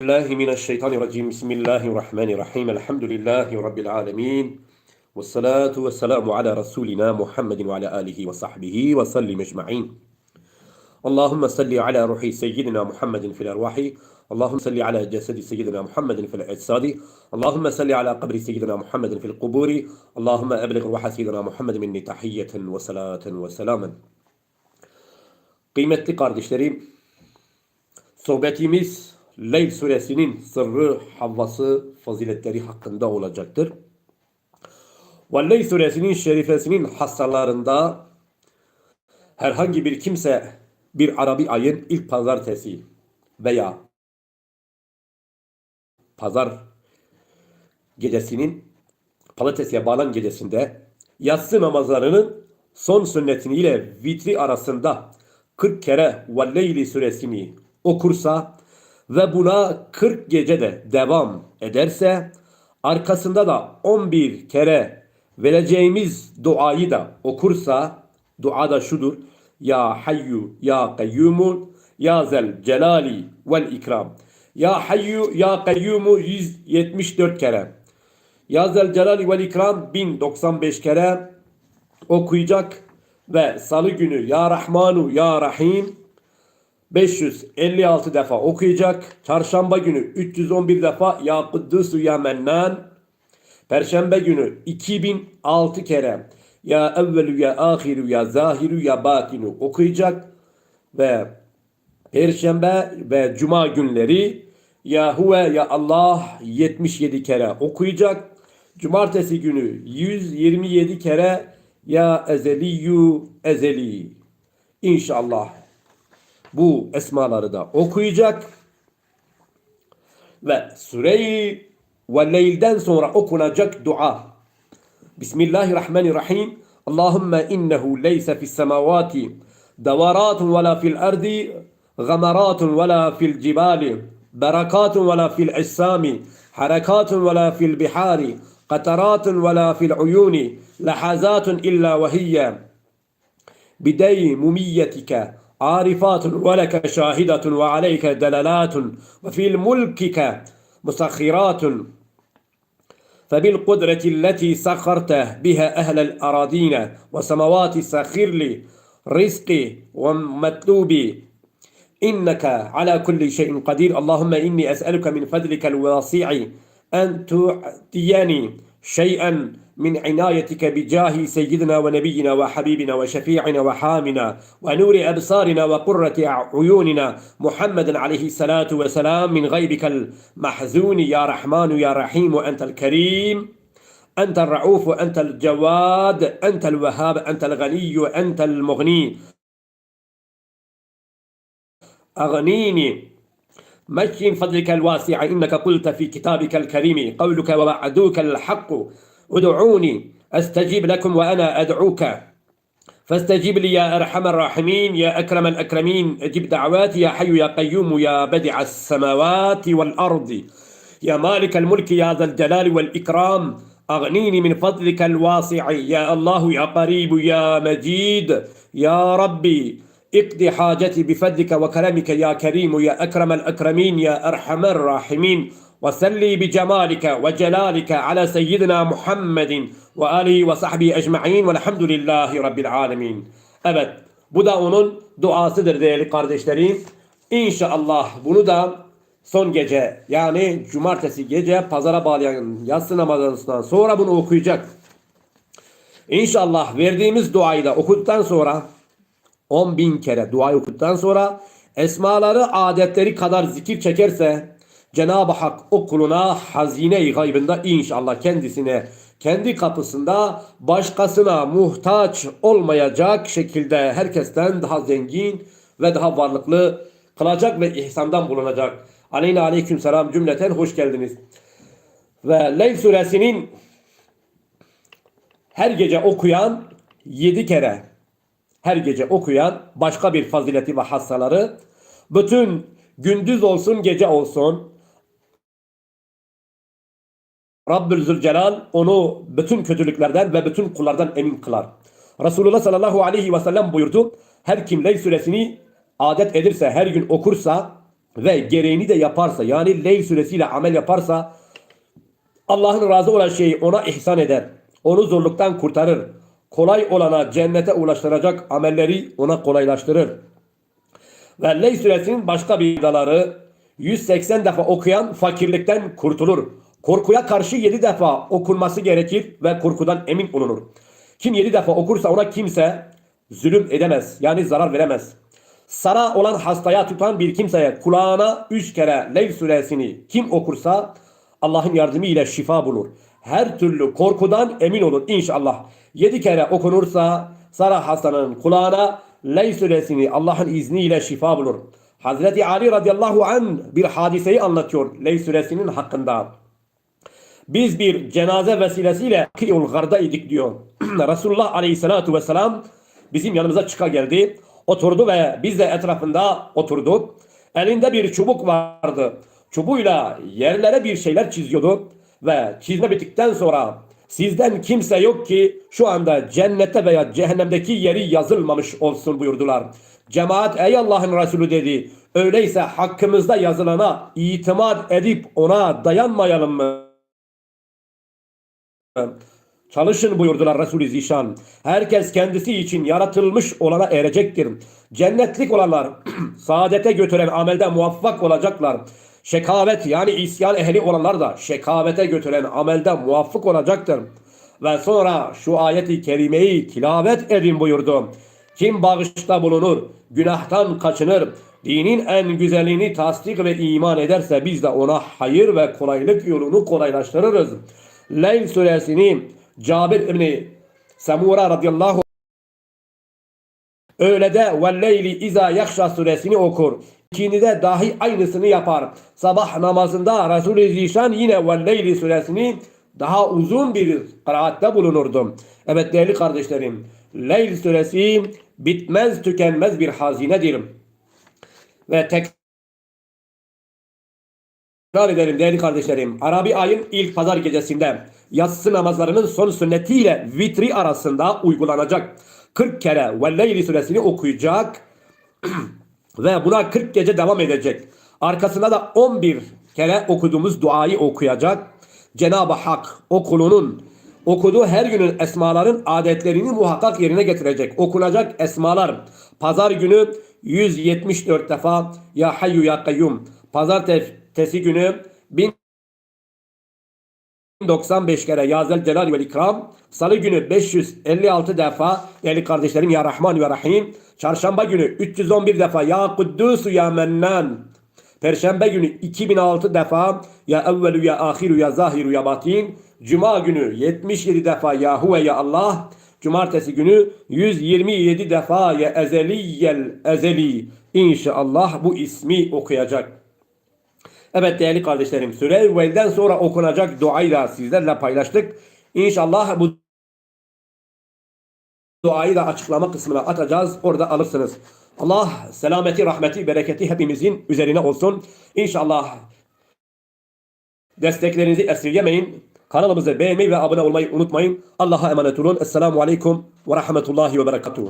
الله من الشيطان الرجيم. بسم الله الرحمن الرحيم. الحمد لله رب العالمين. والصلاة والسلام على رسولنا محمد وعلى آله وصحبه وسلم أجمعين. اللهم صل على روح سيدنا محمد في الأرواح. اللهم صل على جسد سيدنا محمد في الأجساد. اللهم صل على قبر سيدنا محمد في القبور. اللهم أبلغ روح سيدنا محمد مني تحية وصلاة وسلاما. Kıymetli kardeşlerim, sohbetimiz Leyl suresinin sırrı, havvası, faziletleri hakkında olacaktır. Ve Leyl suresinin şerifesinin hassalarında herhangi bir kimse bir Arabi ayın ilk pazartesi veya pazar gecesinin pazartesiye bağlan gecesinde yatsı namazlarının son sünnetini ile vitri arasında 40 kere Velleyli suresini okursa ve buna 40 gece de devam ederse arkasında da 11 kere vereceğimiz duayı da okursa dua da şudur. Ya hayyu ya kayyumun ya zel celali vel ikram. Ya hayyu ya kayyumu 174 kere. Ya zel celali vel ikram 1095 kere okuyacak ve salı günü Ya Rahmanu Ya Rahim 556 defa okuyacak. Çarşamba günü 311 defa Ya Kuddusu Ya Mennan. Perşembe günü 2006 kere Ya Evvelü Ya Ahiru Ya Zahiru Ya Batinu okuyacak. Ve Perşembe ve Cuma günleri Ya Huve Ya Allah 77 kere okuyacak. Cumartesi günü 127 kere Ya Ezeliyu Ezeli. İnşallah bu esmaları da okuyacak ve süreyi ve leylden sonra okunacak dua. Bismillahirrahmanirrahim. Allahümme innehu leyse fis semavati davaratun ve la fil ardi غمرات ولا في الجبال بركات ولا في الأجسام حركات ولا في البحار قطرات ولا في العيون لحظات إلا وهي بديموميتك عارفات ولك شاهدة وعليك دلالات وفي ملكك مسخرات فبالقدرة التي سخرت بها أهل الأراضين وسموات سخر لي رزقي ومطلوبي إنك على كل شيء قدير. اللهم إني أسألك من فضلك الواسع أن تعطيني شيئا من عنايتك بجاه سيدنا ونبينا وحبيبنا وشفيعنا وحامنا ونور أبصارنا وقرة عيوننا محمد عليه الصلاة والسلام من غيبك المحزون يا رحمن يا رحيم أنت الكريم أنت الرعوف أنت الجواد أنت الوهاب أنت الغني أنت المغني. أغنيني. مشي فضلك الواسع إنك قلت في كتابك الكريم قولك ووعدوك الحق. ادعوني أستجيب لكم وأنا أدعوك. فاستجب لي يا أرحم الراحمين يا أكرم الأكرمين. أجب دعواتي يا حي يا قيوم يا بدع السماوات والأرض. يا مالك الملك يا ذا الجلال والإكرام. أغنيني من فضلك الواسع. يا الله يا قريب يا مجيد. يا ربي اقضي حاجتي بفضلك وكرمك يا كريم. يا أكرم الأكرمين يا أرحم الراحمين. وسلي بجمالك وجلالك على سيدنا محمد وآله وصحبه ecmaîn velhamdülillahi rabbil alemin. Evet, bu da onun duasıdır değerli kardeşlerim. İnşallah bunu da son gece yani cumartesi gece pazara bağlayan yatsı namazından sonra bunu okuyacak. İnşallah verdiğimiz duayı da okuduktan sonra 10 bin kere dua okuduktan sonra esmaları adetleri kadar zikir çekerse Cenab-ı Hak o kuluna hazine-i gaybında inşallah kendisine kendi kapısında başkasına muhtaç olmayacak şekilde herkesten daha zengin ve daha varlıklı kılacak ve ihsandan bulunacak. Aleyna aleyküm selam cümleten hoş geldiniz. Ve Leyl suresinin her gece okuyan 7 kere her gece okuyan başka bir fazileti ve hassaları bütün gündüz olsun gece olsun Rabbül Zülcelal onu bütün kötülüklerden ve bütün kullardan emin kılar. Resulullah sallallahu aleyhi ve sellem buyurdu. Her kim Leyl suresini adet edirse, her gün okursa ve gereğini de yaparsa yani Leyl suresiyle amel yaparsa Allah'ın razı olan şeyi ona ihsan eder. Onu zorluktan kurtarır. Kolay olana cennete ulaştıracak amelleri ona kolaylaştırır. Ve Ley suresinin başka bir daları 180 defa okuyan fakirlikten kurtulur. Korkuya karşı 7 defa okunması gerekir ve korkudan emin olunur. Kim 7 defa okursa ona kimse zulüm edemez. Yani zarar veremez. Sara olan hastaya tutan bir kimseye kulağına 3 kere Leyl suresini kim okursa Allah'ın yardımı ile şifa bulur. Her türlü korkudan emin olur inşallah. 7 kere okunursa Sara hastanın kulağına Leyl suresini Allah'ın izniyle şifa bulur. Hazreti Ali radıyallahu an bir hadiseyi anlatıyor Leyl suresinin hakkında. Biz bir cenaze vesilesiyle Kıyul Gar'da idik diyor. Resulullah aleyhissalatu vesselam bizim yanımıza çıka geldi. Oturdu ve biz de etrafında oturduk. Elinde bir çubuk vardı. Çubuğuyla yerlere bir şeyler çiziyordu. Ve çizme bittikten sonra sizden kimse yok ki şu anda cennette veya cehennemdeki yeri yazılmamış olsun buyurdular. Cemaat ey Allah'ın Resulü dedi. Öyleyse hakkımızda yazılana itimat edip ona dayanmayalım mı? Çalışın buyurdular Resul-i Zişan. Herkes kendisi için yaratılmış olana erecektir. Cennetlik olanlar saadete götüren amelde muvaffak olacaklar. Şekavet yani isyan ehli olanlar da şekavete götüren amelde muvaffak olacaktır. Ve sonra şu ayeti kerimeyi tilavet edin buyurdu. Kim bağışta bulunur, günahtan kaçınır, dinin en güzelini tasdik ve iman ederse biz de ona hayır ve kolaylık yolunu kolaylaştırırız. Leyl suresini Cabir İbni Samura radıyallahu Öyle de velleyli iza yakşa suresini okur. İkindi de dahi aynısını yapar. Sabah namazında Resul-i Zişan yine velleyli suresini daha uzun bir kıraatte bulunurdu. Evet değerli kardeşlerim. Leyl suresi bitmez tükenmez bir hazinedir. Ve tekrar edelim değerli kardeşlerim. Arabi ayın ilk pazar gecesinde yatsı namazlarının son sünnetiyle vitri arasında uygulanacak. 40 kere Velleyli suresini okuyacak ve buna 40 gece devam edecek. Arkasında da 11 kere okuduğumuz duayı okuyacak. Cenab-ı Hak okulunun okuduğu her günün esmaların adetlerini muhakkak yerine getirecek. Okunacak esmalar pazar günü 174 defa Ya Hayyu Ya Kayyum. Pazartesi günü 1095 kere Yazel Celal ve İkram. Salı günü 556 defa değerli kardeşlerim Ya Rahman Ya Rahim. Çarşamba günü 311 defa Ya Kuddus Ya Mennan. Perşembe günü 2006 defa Ya Evvelu Ya Ahiru Ya Zahiru Ya Batin. Cuma günü 77 defa Ya Huve Ya Allah. Cumartesi günü 127 defa Ya Ezeliyel Ezeli. İnşallah bu ismi okuyacak. Evet değerli kardeşlerim Süre Evvel'den sonra okunacak duayı da sizlerle paylaştık. İnşallah bu duayı da açıklama kısmına atacağız. Orada alırsınız. Allah selameti, rahmeti, bereketi hepimizin üzerine olsun. İnşallah desteklerinizi esirgemeyin. Kanalımızı beğenmeyi ve abone olmayı unutmayın. Allah'a emanet olun. Esselamu Aleyküm ve Rahmetullahi ve Berekatuhu.